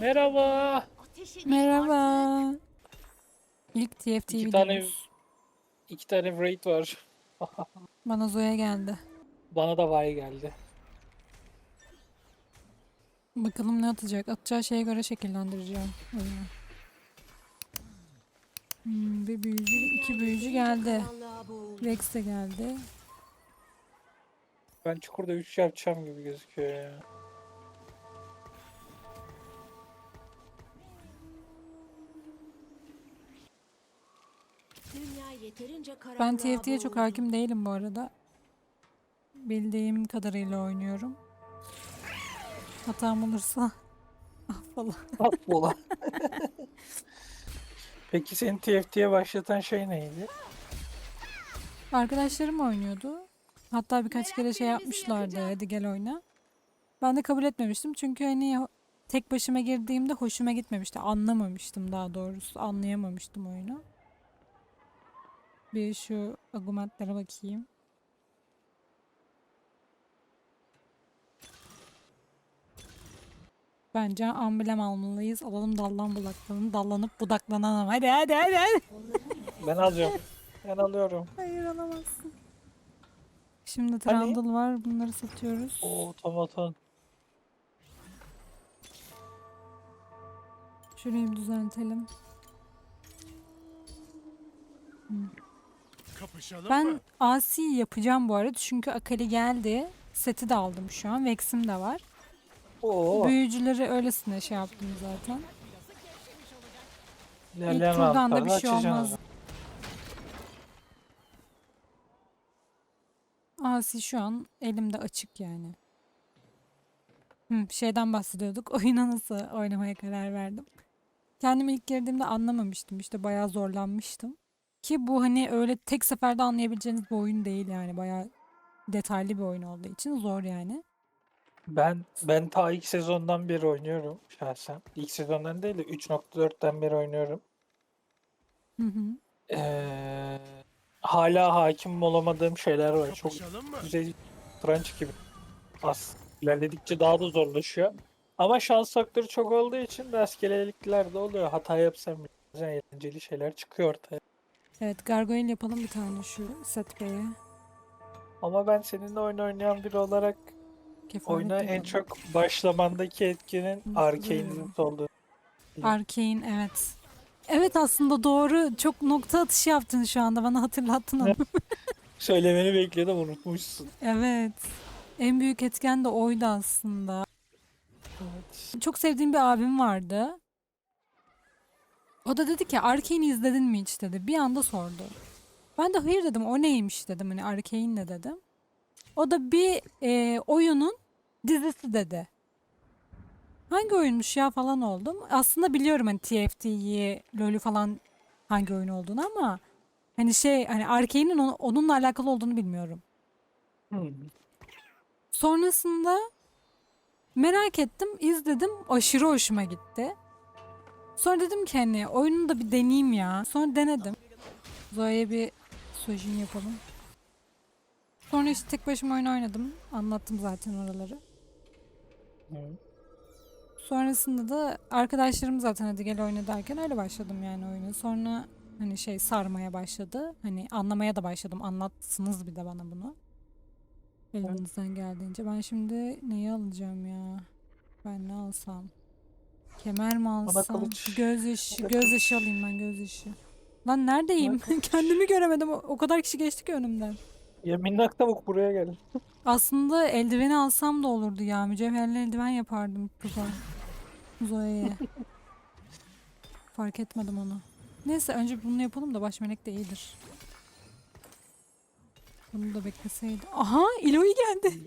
Merhaba. Merhaba. İlk TFT İki tane videomuz. iki tane raid var. Bana Zoya geldi. Bana da vay geldi. Bakalım ne atacak. Atacağı şeye göre şekillendireceğim oyunu. Hmm, bir büyücü, iki büyücü geldi. Rex de geldi. Ben çukurda 3 yapacağım gibi gözüküyor ya. Ben TFT'ye çok hakim değilim bu arada. Bildiğim kadarıyla oynuyorum. Hatam olursa affola. Affola. Peki seni TFT'ye başlatan şey neydi? Arkadaşlarım oynuyordu. Hatta birkaç kere şey yapmışlardı. Hadi gel oyna. Ben de kabul etmemiştim. Çünkü hani tek başıma girdiğimde hoşuma gitmemişti. Anlamamıştım daha doğrusu. Anlayamamıştım oyunu. Bir şu argumentlere bakayım. Bence amblem almalıyız. Alalım dallan budaklanın. Dallanıp budaklanalım. Hadi hadi hadi hadi. Ben alıyorum. Ben alıyorum. Hayır alamazsın. Şimdi Hani? Trundle var. Bunları satıyoruz. Oo tomaton. Şurayı bir düzeltelim. Kapışalım Ben mı? Asi yapacağım bu arada. Çünkü Akali geldi. Seti de aldım şu an. Vex'im de var. Oo. Büyücüleri öylesine şey yaptım zaten. İlerleyen turdan da bir şey olmaz. Asi şu an elimde açık yani. Hı, şeyden bahsediyorduk. Oyuna nasıl oynamaya karar verdim. Kendim ilk girdiğimde anlamamıştım. İşte bayağı zorlanmıştım. Ki bu hani öyle tek seferde anlayabileceğiniz bir oyun değil yani. Bayağı detaylı bir oyun olduğu için zor yani. Ben ben ta ilk sezondan beri oynuyorum şahsen. İlk sezondan değil de 3.4'ten beri oynuyorum. Hı hı. Ee, hala hakim olamadığım şeyler var. Çok güzel Crunch gibi. Az ilerledikçe daha da zorlaşıyor. Ama şans faktörü çok olduğu için rastgelelikler de oluyor. Hata yapsam bile eğlenceli şeyler çıkıyor ortaya. Evet gargoyle yapalım bir tane şu set bey'e. Ama ben seninle oyun oynayan biri olarak Kefalet oyuna en çok başlamandaki etkinin Hı, Arkane'in olduğu. Arcane evet. Evet aslında doğru. Çok nokta atışı yaptın şu anda. Bana hatırlattın onu. Söylemeni bekliyordum unutmuşsun. evet. En büyük etken de oydu aslında. Evet. Çok sevdiğim bir abim vardı. O da dedi ki Arkane'i izledin mi hiç dedi. Bir anda sordu. Ben de hayır dedim. O neymiş dedim. Hani Arkane ne dedim. O da bir e, oyunun dizisi dedi. Hangi oyunmuş ya falan oldum. Aslında biliyorum hani TFT'yi, LoL'ü falan hangi oyun olduğunu ama hani şey hani Arkane'in onu- onunla alakalı olduğunu bilmiyorum. Hmm. Sonrasında merak ettim, izledim. Aşırı hoşuma gitti. Sonra dedim ki hani oyunu da bir deneyeyim ya. Sonra denedim. Zoe'ye bir sojin yapalım. Sonra işte tek başıma oyun oynadım. Anlattım zaten oraları. Sonrasında da arkadaşlarım zaten hadi gel oyna derken öyle başladım yani oyunu. Sonra hani şey sarmaya başladı. Hani anlamaya da başladım. Anlatsınız bir de bana bunu. Elinizden geldiğince. Ben şimdi neyi alacağım ya? Ben ne alsam? Kemer mi alsam? kılıç. Gözyaşı, Bana gözyaşı alayım ben gözyaşı. Lan neredeyim? Kendimi göremedim. O- O kadar kişi geçti ki önümden. Ya minnak tavuk buraya gel. Aslında eldiveni alsam da olurdu ya. Mücevherli eldiven yapardım kıza. Zoe'ye. Fark etmedim onu. Neyse önce bunu yapalım da baş melek de iyidir. Bunu da bekleseydi. Aha Eloy geldi.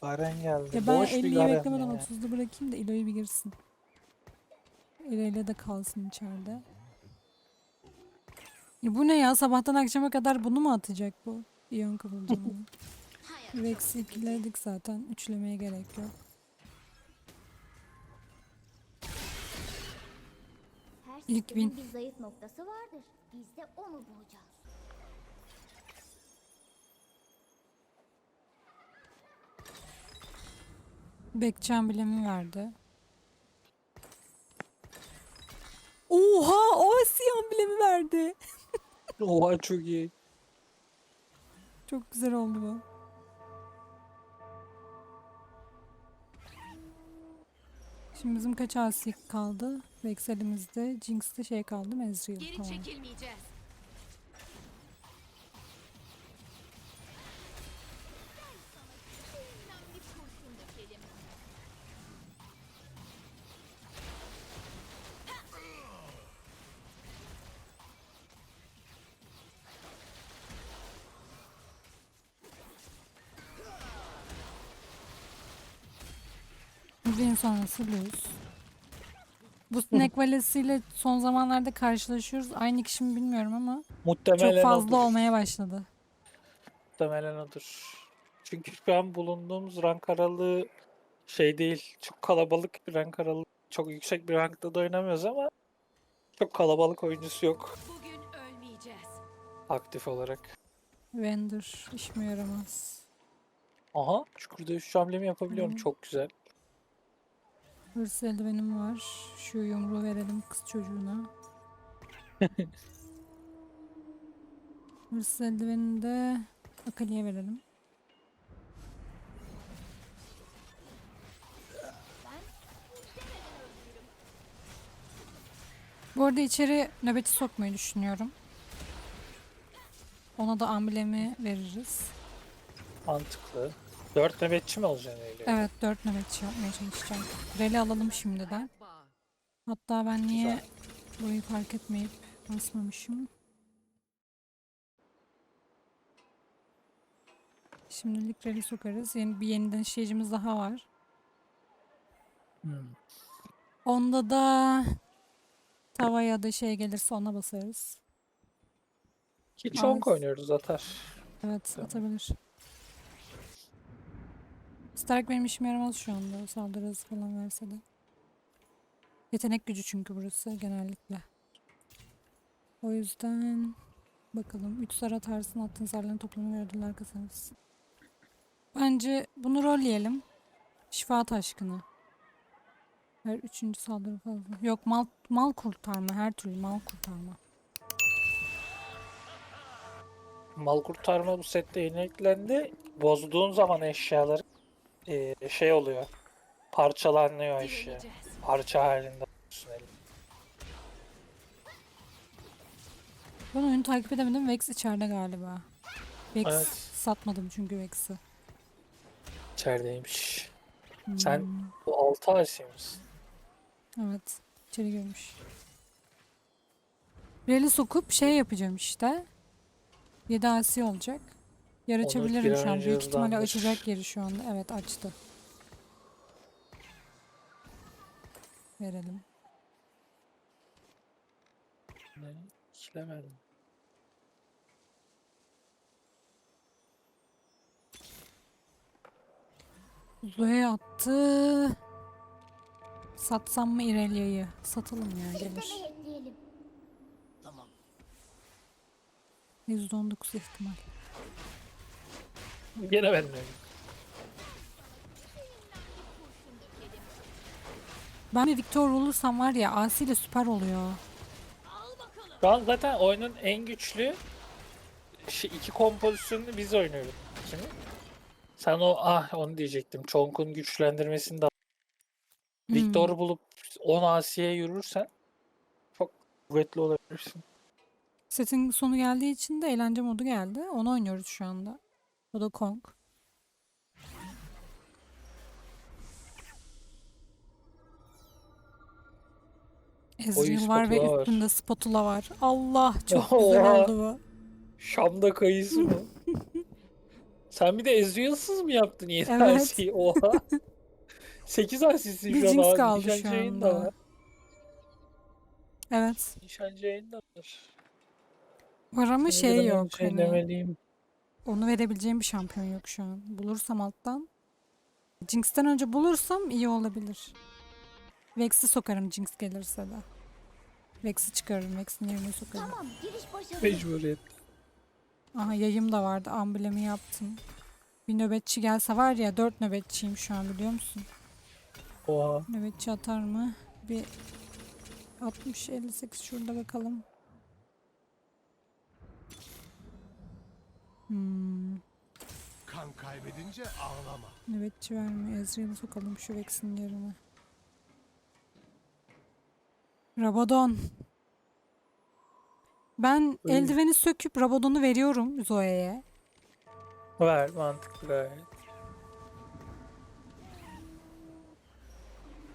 Garen geldi. Ya ben Boş bir 50'yi Garen beklemeden ya. 30'da bırakayım da Eloy bir girsin. Eloy'la de kalsın içeride. Ya bu ne ya? Sabahtan akşama kadar bunu mu atacak bu? İyon kıvılcımı. Rex'i ikiledik zaten. Üçlemeye gerek yok. Her İlk win. bir zayıf noktası vardır. Biz de onu bulacağız. Bekçi amblemi verdi. Oha o Asi amblemi verdi. Oha çok iyi. Çok güzel oldu bu. Şimdi bizim kaç Asi kaldı? Vex elimizde. Jinx'te şey kaldı. Ezreal. Geri Tamam. çekilmeyeceğiz. Müziğin sonrası lose. Bu Snack Valesi ile son zamanlarda karşılaşıyoruz. Aynı kişi mi bilmiyorum ama Muhtemelen çok fazla odur. olmaya başladı. Muhtemelen odur. Çünkü şu an bulunduğumuz rank aralığı şey değil. Çok kalabalık bir rank aralığı. Çok yüksek bir rankta da oynamıyoruz ama çok kalabalık oyuncusu yok Bugün ölmeyeceğiz. aktif olarak. Render işime yaramaz. Aha çukurda üç hamlemi yapabiliyorum. Hı. Çok güzel. Hırs eldivenim var. Şu yumruğu verelim kız çocuğuna. Hırs eldivenini de Akali'ye verelim. Bu arada içeri nöbeti sokmayı düşünüyorum. Ona da amblemi veririz. Mantıklı. Dört nöbetçi mi olacaksın öyle? Evet dört nöbetçi yapmaya çalışacağım. Reli alalım şimdiden. Hatta ben niye burayı fark etmeyip basmamışım. Şimdilik reli sokarız. Yeni, bir yeniden işleyicimiz daha var. Hmm. Onda da tava ya da şey gelirse ona basarız. Ki çok oynuyoruz atar. Evet Tamam. atabilir. Stark benim işime yaramaz şu anda. Saldırı hızı falan verse de. Yetenek gücü çünkü burası genellikle. O yüzden bakalım 3 zar atarsın attığın zarların toplamını ve ödüller kazanırsın. Bence bunu rolleyelim. Şifa taşkını. Her üçüncü saldırı fazla. Yok mal, mal kurtarma her türlü mal kurtarma. Mal kurtarma bu sette yeni eklendi. Bozduğun zaman eşyaları eee, şey oluyor. Parçalanıyor. Direneceğiz. Parça halinde. Ben oyunu takip edemedim. Vex içeride galiba. Vex Evet. satmadım çünkü Vex'i. İçerideymiş. Sen Hmm, bu altı asi misin? Evet. içeri girmiş. Reli sokup şey yapacağım işte. 7 asi olacak. Yer Onu açabilirim şu an Büyük ihtimalle hızlandır. açacak yeri şu anda. Evet açtı. Verelim. Ne? İkilemedim. Zoe attı. Satsam mı İrelia'yı? Satalım ya gelir. Ekleyelim. %19 ihtimal. Gene de. Ben bir Victor olursam var ya Asi ile süper oluyor. Şu an zaten oyunun en güçlü şey, iki kompozisyonunu biz oynuyoruz. Şimdi. Sen o ah onu diyecektim. Chonk'un güçlendirmesini de Hmm. Victor'u bulup 10 Asiye yürürsen çok kuvvetli olabilirsin. Setin sonu geldiği için de eğlence modu geldi. Onu oynuyoruz şu anda. O da Kong. Ezreal var ve var. üstünde spatula var. Allah çok Oha. güzel oldu bu. Şam'da kayısı mı? Sen bir de Ezreal'sız mı yaptın yeni Evet. Asiye'yi? Oha. 8 Asiye'sin Bir şu an. Jinx kaldı şu Nişancı da anda. var. Evet. Nişancı yayın da var. Var ama Seni şey yok. Hani demeliyim. Onu verebileceğim bir şampiyon yok şu an. Bulursam alttan. Jinx'ten önce bulursam iyi olabilir. Vex'i sokarım Jinx gelirse de. Vex'i çıkarırım. Vex'in yerine sokarım. Tamam giriş başarılı. Mecburiyet. Aha yayım da vardı. Amblemi yaptım. Bir nöbetçi gelse var ya dört nöbetçiyim şu an biliyor musun? Oha. Nöbetçi atar mı? Bir 60 58 şurada bakalım. Hmm. Kan kaybedince ağlama. Nöbetçi vermiyor. Ezreal'ı sokalım şu Vex'in yerine. Rabadon. Ben Öyle. eldiveni söküp Rabadon'u veriyorum Zoe'ye. Ver mantıklı gayet.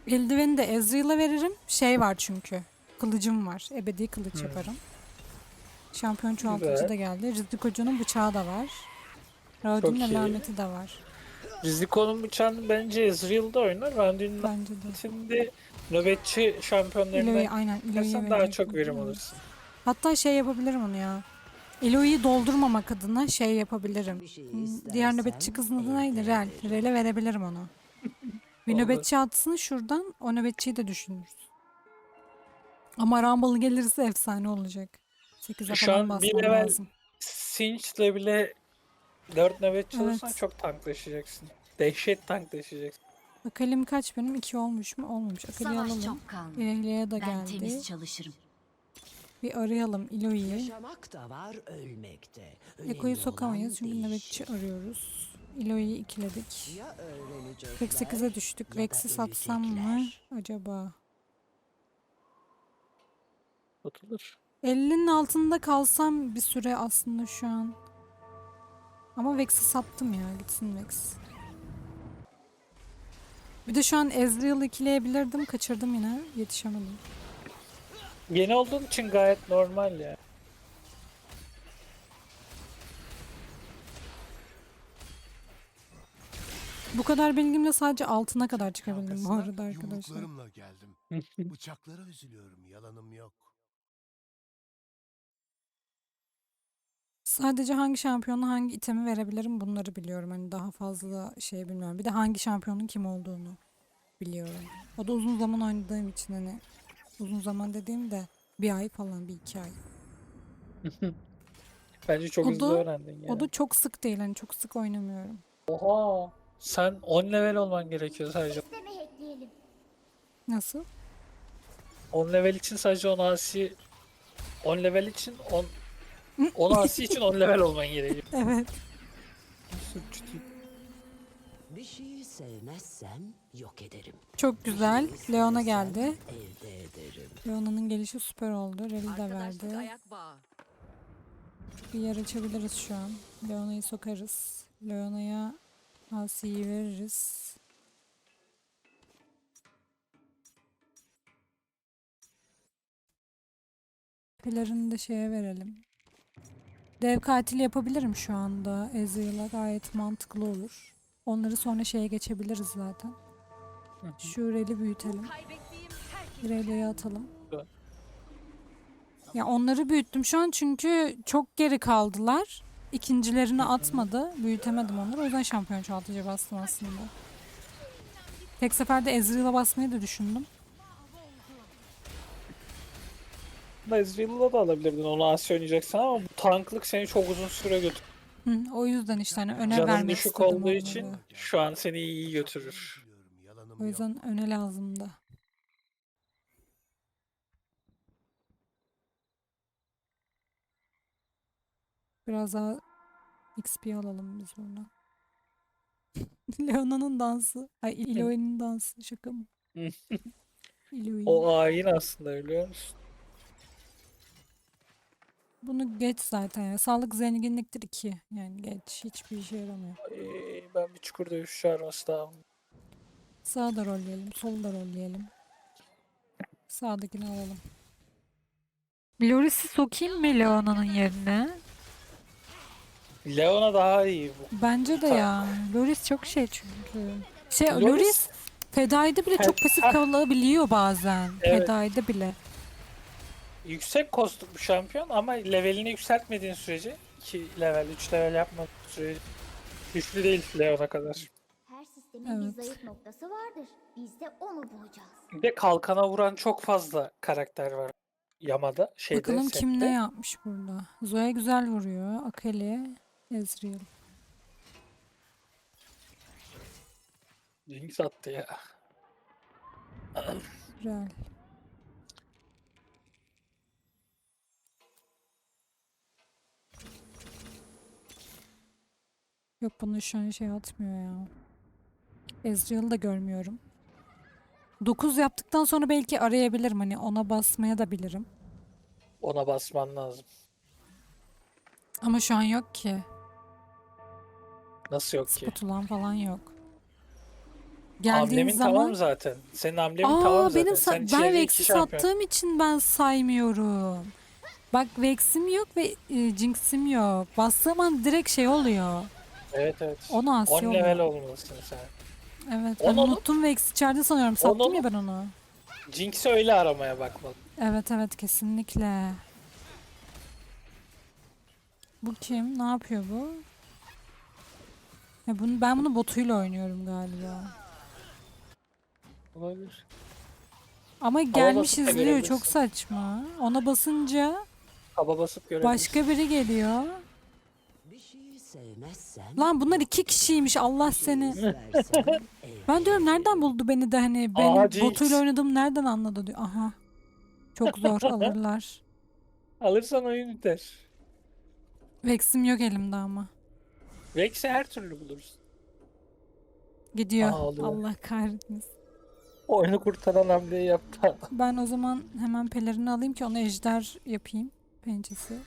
Eldiveni de Ezreal'a veririm. Şey var çünkü. Kılıcım var. Ebedi kılıç Hmm. yaparım. Şampiyon çoğaltıcı Güzel. da geldi. Rizikocu'nun bıçağı da var. Raud'un iyi. alameti de var. Riziko'nun bıçağını bence Ezreal'da oynar. Randuin'in Bence de. şimdi nöbetçi şampiyonlarından aynen. Sen daha çok verim alırsın. Hatta şey yapabilirim onu ya. Elo'yu doldurmamak adına şey yapabilirim. Bir şey Hmm, Diğer nöbetçi kızın adı neydi? ederim. Real'e verebilirim onu. Bir Olur. nöbetçi atsın şuradan. O nöbetçiyi de düşünürüz. Ama Rumble gelirse efsane olacak. 8'e Şu falan an bir level- lazım. Sinch'le bile 4 nöbetçi Evet. olursan çok tanklaşacaksın. Dehşet tanklaşacaksın. Akalim kaç benim? 2 olmuş mu? Olmamış. Akali'yi Savaş alalım. çok kaldı. İleriye de Ben geldi. temiz çalışırım. Bir arayalım Ilo'yu. Yaşamak da var ölmekte. Önemli Eko'yu sokamayız çünkü değişim. nöbetçi arıyoruz. Ilo'yu ikiledik. Ya öğrenecekler 48'e düştük. ya da Rex'i satsam mı ölecekler. acaba? Atılır. 50'nin altında kalsam bir süre aslında şu an. Ama Vex'i sattım ya. Gitsin Vex. Bir de şu an Ezreal'ı ikileyebilirdim. Kaçırdım yine. Yetişemedim. Yeni olduğun için gayet normal ya. Bu kadar bilgimle sadece altına kadar çıkabildim bu arada arkadaşlar. Yumruklarımla geldim. Bıçaklara üzülüyorum yalanım yok. Sadece hangi şampiyona hangi itemi verebilirim bunları biliyorum. Hani daha fazla şey bilmiyorum. Bir de hangi şampiyonun kim olduğunu biliyorum. O da uzun zaman oynadığım için hani uzun zaman dediğim de bir ay falan bir iki ay. Bence çok O hızlı da- öğrendin ya. O da çok sık değil hani çok sık oynamıyorum. Oha. Sen 10 level olman gerekiyor sadece. Nasıl? 10 level için sadece 10 asi 10 level için 10 10 asi için 10 level olman gerekiyor. Evet. Bir şeyi sevmezsem yok ederim. Çok güzel. Leona geldi. Elde ederim. Leona'nın gelişi süper oldu. Reli de Arkadaşlık verdi. ayak bağı. Bir yer açabiliriz şu an. Leona'yı sokarız. Leona'ya Asi'yi veririz. Pilarını da şeye verelim. Dev katil yapabilirim şu anda. Ezreal'a gayet mantıklı olur. Onları sonra şeye geçebiliriz zaten. Şu Rel'i büyütelim. Rel'i atalım. Ya onları büyüttüm şu an çünkü çok geri kaldılar. İkincilerini atmadı. Büyütemedim onları. O yüzden şampiyon çoğaltıcı bastım aslında. Tek seferde Ezreal'a basmayı da düşündüm. Ezreal'la da alabilirdin onu asi oynayacaksın ama bu tanklık seni çok uzun süre götürür. Hı, o yüzden işte hani öne Canın vermek düşük olduğu onları. için şu an seni iyi götürür. O yüzden öne lazımdı. Biraz daha XP alalım biz buradan. Leona'nın dansı. Ay Iloi'nin dansı. Şaka mı? Iloi. O ayin aslında biliyor musun? Bunu geç zaten ya. Sağlık zenginliktir 2. Yani geç. Hiçbir işe yaramıyor. Ee, ben bir çukur dövüş çağırması daha Sağa da rolleyelim. Solu da rolleyelim. Sağdakini alalım. Loris'i sokayım mı Leona'nın yerine? Leona daha iyi bu. Bence de ya. Loris çok şey çünkü. Şey Loris- Loris Fedai'de bile çok pasif kalabiliyor bazen. Evet. Fedai'de bile. Yüksek kostluk bir şampiyon ama levelini yükseltmediğin sürece 2 level, 3 level yapmadığın sürece güçlü değil Leona kadar. Her sistemin Evet. bir zayıf noktası vardır. Biz de onu bulacağız. Bir de kalkana vuran çok fazla karakter var Yamada. Şeyde, Bakalım kim sette. ne yapmış burada. Zoe güzel vuruyor. Akali, Ezreal. Jinx attı ya. Real. Yok bunu şu an şey atmıyor ya. Ezreal'ı da görmüyorum. 9 yaptıktan sonra belki arayabilirim. Hani ona basmaya da bilirim. Ona basman lazım. Ama şu an yok ki. Nasıl yok ki? Sputulan falan yok. Geldiğin Amblemin zaman... tamam zaten. Senin amblemin Aa tamam zaten. benim Sen ben Vex'i şampiyon. sattığım için ben saymıyorum. Bak Vex'im yok ve e, Jinx'im yok. Bastığım an direkt şey oluyor. Evet evet. Onu asi 10 oluyor. level olmalısın sen. Evet ben unuttum Vex içeride sanıyorum. Sattım ya ben onu. Jinx'i öyle aramaya bakmalı. Evet evet kesinlikle. Bu kim? Ne yapıyor bu? Ya bunu, ben bunu botuyla oynuyorum galiba. Olabilir. Ama gelmiş basıp da izliyor görebilirsin. çok saçma. Ona basınca Kaba basıp görebilirsin. başka biri geliyor. Sevmezsen... Lan bunlar iki kişiymiş Allah seni. istersen eğer Ben diyorum nereden buldu beni de hani benim Aha, Jinx. botuyla oynadığımı nereden anladı diyor. Aha. Çok zor alırlar. Alırsan oyun biter. Vex'im yok elimde ama. Vex'i her türlü bulursun. Gidiyor. Aa, alıyor. Allah kahretmesin. Oyunu kurtaran hamleyi yaptı. Ben o zaman hemen pelerini alayım ki onu ejder yapayım. Pençesi.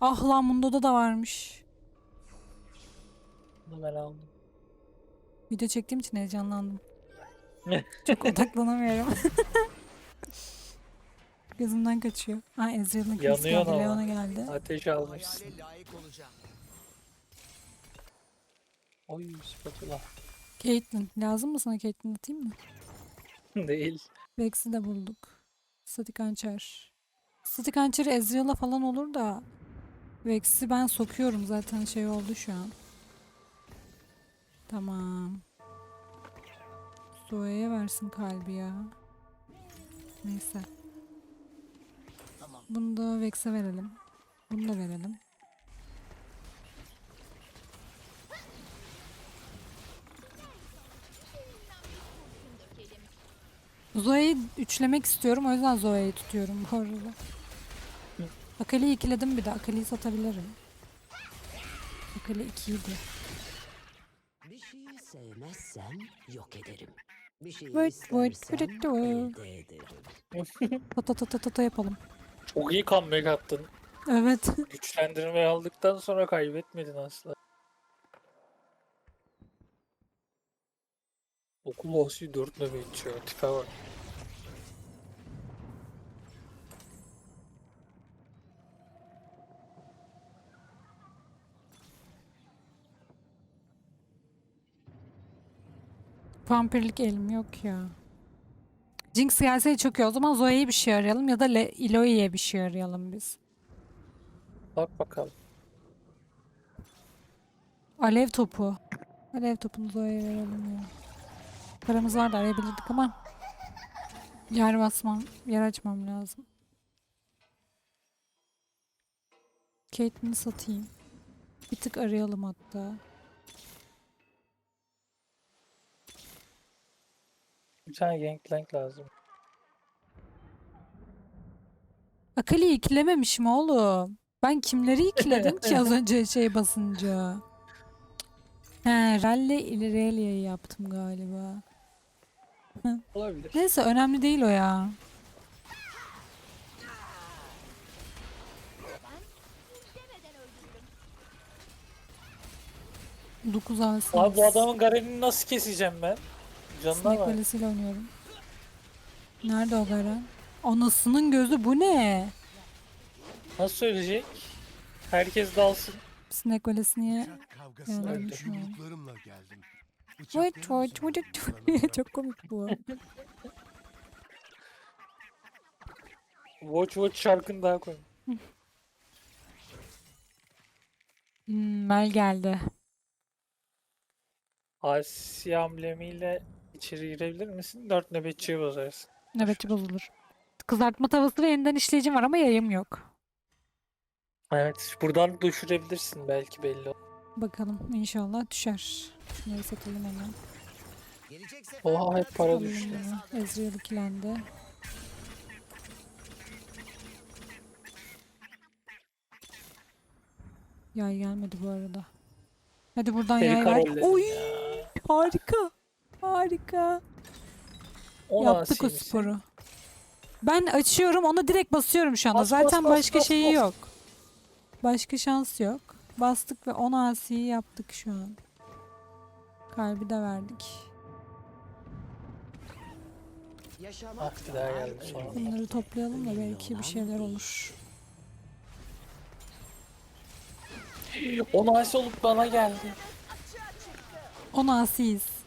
Ah lan bunda da varmış. Bunu ben aldım. Video çektiğim için heyecanlandım. Çok odaklanamıyorum. Gözümden kaçıyor. Ha Ezreal'ın kilisi Yanıyor geldi. ama. Leona geldi. Ateş almışsın. Oy spatula. Caitlyn. Lazım mı sana Caitlyn atayım mı? Değil. Vex'i de bulduk. Statik Hançer. Statik Hançer'i Ezreal'a falan olur da Vex'i ben sokuyorum zaten şey oldu şu an. Tamam. Zoe'ye versin kalbi ya. Neyse. Bunu da Vex'e verelim. Bunu da verelim. Zoe'yi üçlemek istiyorum. O yüzden Zoe'yi tutuyorum bu arada. Akali'yi ikiledim bir de. Akali'yi satabilirim. Akali ikiydi. Sevmezsen yok ederim. Bir şeyi Wait, wait, istersen wait, wait. elde ederim. Ta ta ta yapalım. Çok iyi comeback attın. Evet. Güçlendirmeyi aldıktan sonra kaybetmedin asla. Okul Asi 4 nöbet içiyor. Tipe bak. Vampirlik elim yok ya. Jinx gelseydi çok iyi. O zaman Zoe'ye bir şey arayalım ya da Le- Eloy'ye bir şey arayalım biz. Bak bakalım. Alev topu. Alev topunu Zoe'ye verelim ya. Paramız var da arayabilirdik ama yer basmam, yer açmam lazım. Caitlyn'i satayım. Bir tık arayalım hatta. Bir tane Gangplank lazım. Akali'yi ikilememişim oğlum. Ben kimleri ikiledim ki az önce şey basınca. He, Rally Irelia'yı yaptım galiba. Olabilir. Neyse önemli değil o ya. Dokuz alsın. Abi bu adamın Garen'ini nasıl keseceğim ben? Canına Sinek bak. Oynuyorum. Nerede o Garen? Anasının gözü bu ne? Nasıl söyleyecek? Herkes dalsın. Sinek Valisi niye? Kavgasına yumruklarımla geldim. Wait, wait, üzerine wait. kullanılan Çok komik bu. Watch Watch şarkını daha koy. Hmm, Mel geldi. Asi amblemiyle içeri girebilir misin? 4 nöbetçiyi bozarsın. Nöbetçi bozulur. Kızartma tavası ve yeniden işleyicim var ama yayım yok. Evet. Buradan düşürebilirsin belki belli. Bakalım inşallah düşer. Şunları satalım hemen. Oha hep para düştü. Ezreal ikilendi. Yay gelmedi bu arada. Hadi buradan Seri yay ver. Oy harika. Harika. On Yaptık o sporu. Ben açıyorum ona direkt basıyorum şu anda. Bas, Zaten bas, başka bas, şeyi bas. yok. Başka şans yok. Bastık ve 10 asiyi yaptık şu an. Kalbi de verdik. Bir daha geldi sonra. Bunları toplayalım da belki bir şeyler olur. 10 asi olup bana geldi. 10 asiyiz.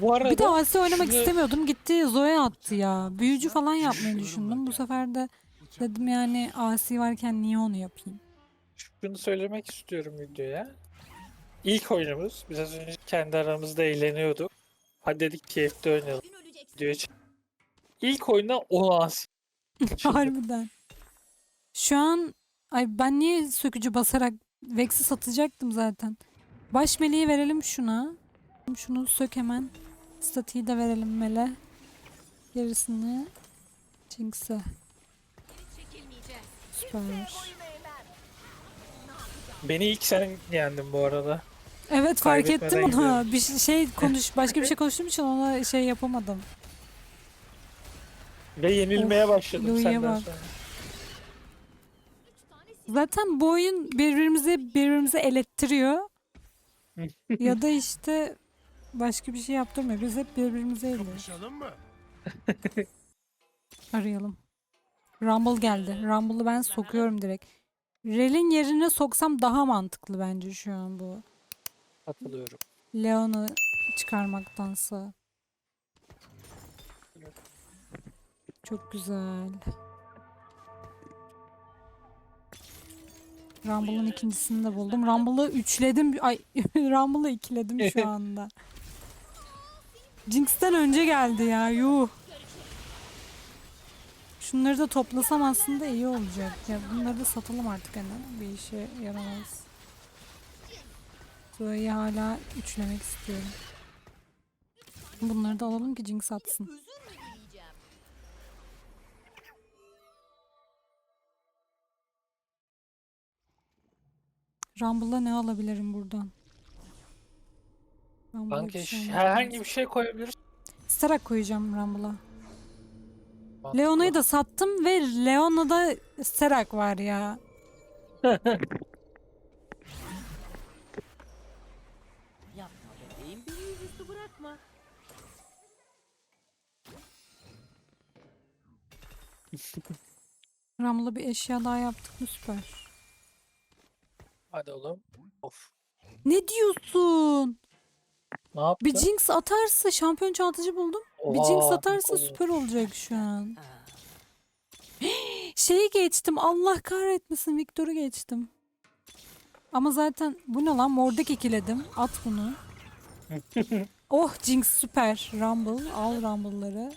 Bu arada Bir de asi oynamak şunu- istemiyordum. Gitti Zoe attı ya. Büyücü falan yapmayı düşündüm. Bu sefer de dedim yani asi varken niye onu yapayım? şunu söylemek istiyorum videoya. İlk oyunumuz. Biz az önce kendi aramızda eğleniyorduk. Hadi dedik keyifli oynayalım. Videoya çık- İlk oyunda 10 asi. Harbiden. Şu an ay ben niye sökücü basarak Vex'i satacaktım zaten. Baş meleği verelim şuna. Şunu sök hemen. Statiği de verelim mele. Gerisini Jinx'e. Süper. Beni ilk sen yendin bu arada. Evet fark ettim onu. gidiyorum. Bir şey- şey konuş başka bir şey konuştuğum için ona şey yapamadım. Ve yenilmeye başladım Louis'e senden bak. sonra. Zaten bu oyun birbirimizi birbirimize elettiriyor. ya da işte başka bir şey yaptırmıyor. Biz hep birbirimize eliyoruz. Kapışalım mı? Arayalım. Rumble geldi. Rumble'ı ben sokuyorum direkt. Rel'in yerine soksam daha mantıklı bence şu an bu. Katılıyorum. Leon'u çıkarmaktansa. Çok güzel. Rumble'ın ikincisini de buldum. Rumble'ı üçledim. Ay Rumble'ı ikiledim şu anda. Jinx'ten önce geldi ya. Yuh. Şunları da toplasam aslında iyi olacak. Ya bunları da satalım artık hani. Bir işe yaramaz. Zoe'yi hala üçlemek istiyorum. Bunları da alalım ki Jinx atsın. Rumble'a ne alabilirim buradan? Rumble'a Kanka şey herhangi bir şey koyabiliriz. Starak koyacağım Rumble'a. Leona'yı da sattım ve Leona'da Starak var ya. Yapma bebeğim beni yüzüstü bırakma. Rumble'a bir eşya daha yaptık mı süper. Hadi oğlum. Of. Ne diyorsun? Ne yaptın? Bir Jinx atarsa şampiyon çantıcı buldum. bir Jinx Oha, atarsa süper olacak şu an. Şeyi geçtim. Allah kahretmesin. Victor'u geçtim. Ama zaten bu ne lan? Mordek ikiledim. At bunu. oh Jinx süper. Rumble. Al Rumble'ları.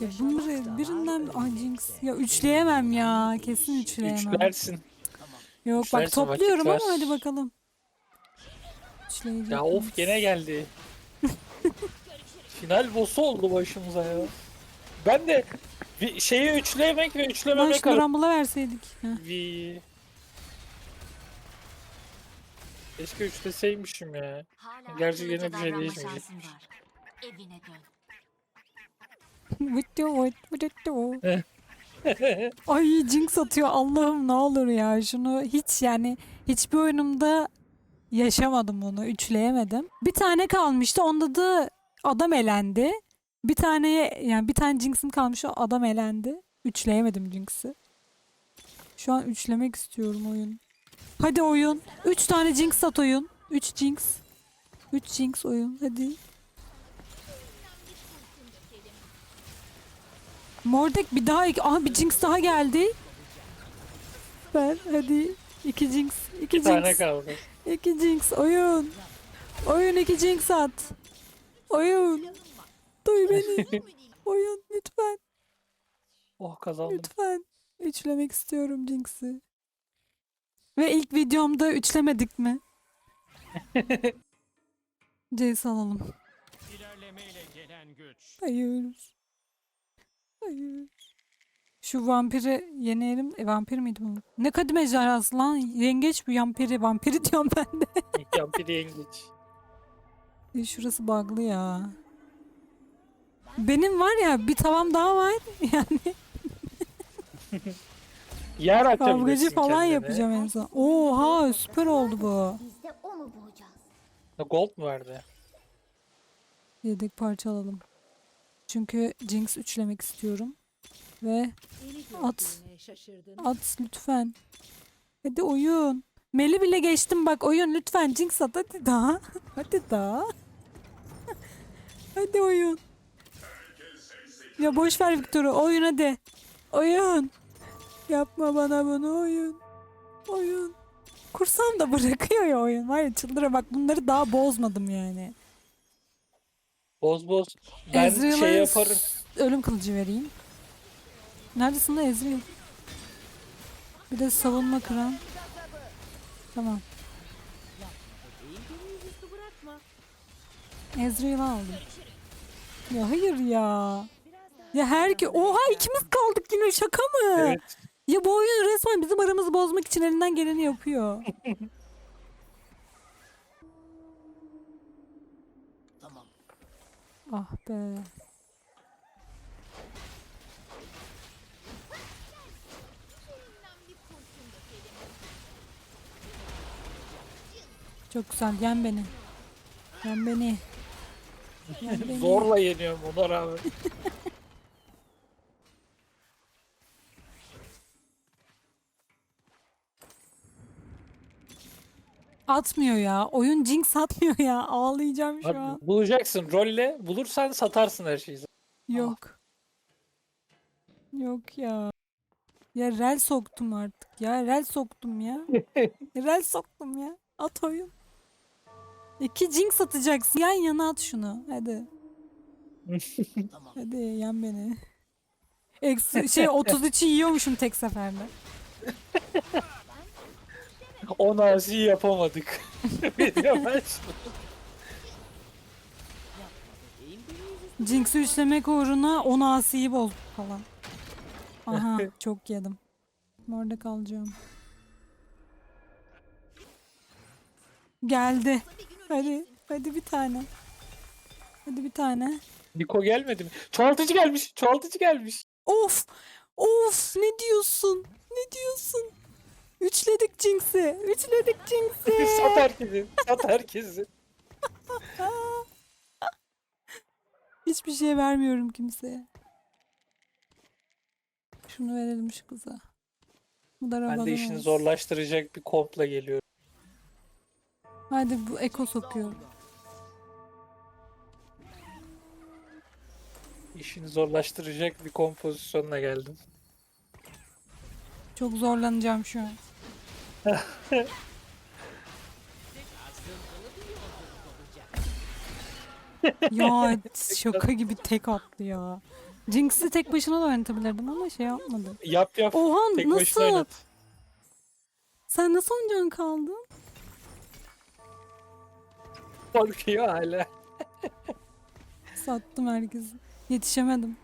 Ya bunları birinden... Ay Jinx. Ya üçleyemem ya. Kesin üçleyemem. Üçlersin. Yok bak üçlersin, vakit topluyorum ama hadi bakalım. Ya of gene geldi. Final boss'u oldu başımıza ya. Ben de bir şeyi üçleyemek ve Lan üçlememek şunu arasında. Rumble'a verseydik. Heh. Vi. Keşke üçleseymişim ya. Hala Gerçi yine bir şey değişmeyecek. Evine dön. Ay Jinx atıyor Allah'ım ne olur ya şunu hiç yani hiçbir oyunumda yaşamadım bunu üçleyemedim. Bir tane kalmıştı onda da adam elendi. Bir tane yani bir tane Jinx'im kalmış o adam elendi. Üçleyemedim Jinx'i. Şu an üçlemek istiyorum oyun. Hadi oyun. Üç tane Jinx at oyun. Üç Jinx. Üç Jinx oyun hadi. Mordek bir daha. Aha bir Jinx daha geldi. Ver hadi. İki Jinx. İki Bir tane Jinx. kaldı. İki Jinx. Oyun. Oyun iki Jinx at. Oyun. Duy beni. Oyun lütfen. Oh kazandım. Lütfen. Üçlemek istiyorum Jinx'i. Ve ilk videomda üçlemedik mi? Jace alalım. İlerlemeyle gelen güç. Hayır. Hayır. Şu vampiri yenelim. E, vampir miydi bu? Ne kadim ejderhası lan? Yengeç bu vampiri. Vampiri diyorum ben de. Yampir yengeç. E, Şurası bug'lı ya. Benim var ya bir tavam daha var. Yani Yer açabilirsin kavgacı falan kendine. yapacağım en son. Oha süper oldu bu. Biz de onu bulacağız. Gold mu verdi? Yedek parça alalım. Çünkü Jinx üçlemek istiyorum. Ve At. at lütfen. Hadi oyun. Meli bile geçtim bak oyun lütfen Jinx at hadi daha. Hadi daha. hadi oyun. Ya boş ver Victor'u oyun hadi. Oyun. Yapma bana bunu oyun. Oyun. Kursam da bırakıyor ya oyun. Var ya çıldıra bak bunları daha bozmadım yani. Boz boz. Ben Ezreal'a şey yaparım. Ölüm kılıcı vereyim. Neredesin da Ezreal? Bir de savunma kıran. Tamam. Ezreal'ı aldım. Ya hayır ya. Ya her ki oha ikimiz kaldık yine şaka mı? Evet. Ya bu oyun resmen bizim aramızı bozmak için elinden geleni yapıyor. Tamam. ah be. Çok güzel yen beni. Yen beni. Yen beni. Zorla yeniyorum ona rağmen. Atmıyor ya. Oyun Jinx atmıyor ya. Ağlayacağım şu Abi, an. bulacaksın. Rolle bulursan satarsın her şeyi. Yok. Yok ya. Ya rel soktum artık ya. Rel soktum ya. rel soktum ya. At oyun. İki Jinx atacaksın. Yan yana at şunu. Hadi. Tamam. Hadi yen beni. Eksi, şey 33'ü yiyormuşum tek seferde. O naziyi yapamadık. Yüzüstü Jinx'i üçlemek uğruna 10 asiyi bozduk falan. Aha çok yedim. Orada kalacağım. Geldi. Hadi. Hadi bir tane. Hadi bir tane. Niko gelmedi mi? Çoğaltıcı gelmiş. Çoğaltıcı gelmiş. Of! Of! Ne diyorsun? Ne diyorsun? Üçledik Jinx'i. Üçledik Jinx'i. Sat herkesi. Sat herkesi. Hiçbir şey vermiyorum kimseye. Şunu verelim şu kıza. Bu da Ben de işini zorlaştıracak bir kompla geliyorum. Hadi bu eko sokuyor. İşini zorlaştıracak bir kompozisyonla geldim. Çok zorlanacağım şu an. ya şaka gibi tek attı ya. Jinx'i tek başına da oynatabilirdim ama şey yapmadım. Yap yap. Oha Tek nasıl? Sen nasıl oynayacaksın kaldın? Korkuyor hala. Sattım herkesi. Yetişemedim.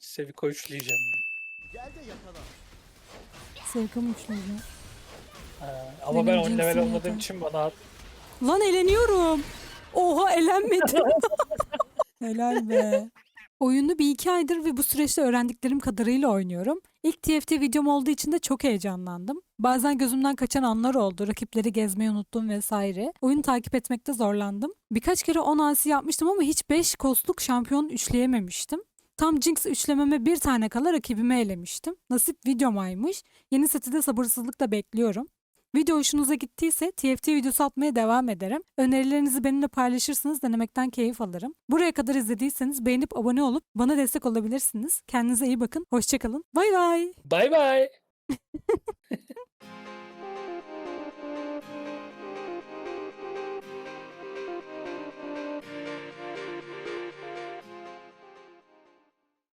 Seviko üçleyeceğim. Sevkam uçlayacağım. Ha, ama Benim ben on cinsim level olmadığım zaten. için bana at. Lan eleniyorum. Oha elenmedim. Helal be. Oyunu bir iki aydır ve bu süreçte öğrendiklerim kadarıyla oynuyorum. İlk TFT videom olduğu için de çok heyecanlandım. Bazen gözümden kaçan anlar oldu. Rakipleri gezmeyi unuttum vesaire. Oyunu takip etmekte zorlandım. Birkaç kere 10 asi yapmıştım ama hiç 5 kostluk şampiyon üçleyememiştim. Tam Jinx üçlememe bir tane kala rakibimi elemiştim. Nasip videomaymış. Yeni seti de sabırsızlıkla bekliyorum. Video hoşunuza gittiyse TFT videosu atmaya devam ederim. Önerilerinizi benimle paylaşırsanız denemekten keyif alırım. Buraya kadar izlediyseniz beğenip abone olup bana destek olabilirsiniz. Kendinize iyi bakın. Hoşçakalın. Bay bay. Bay bay.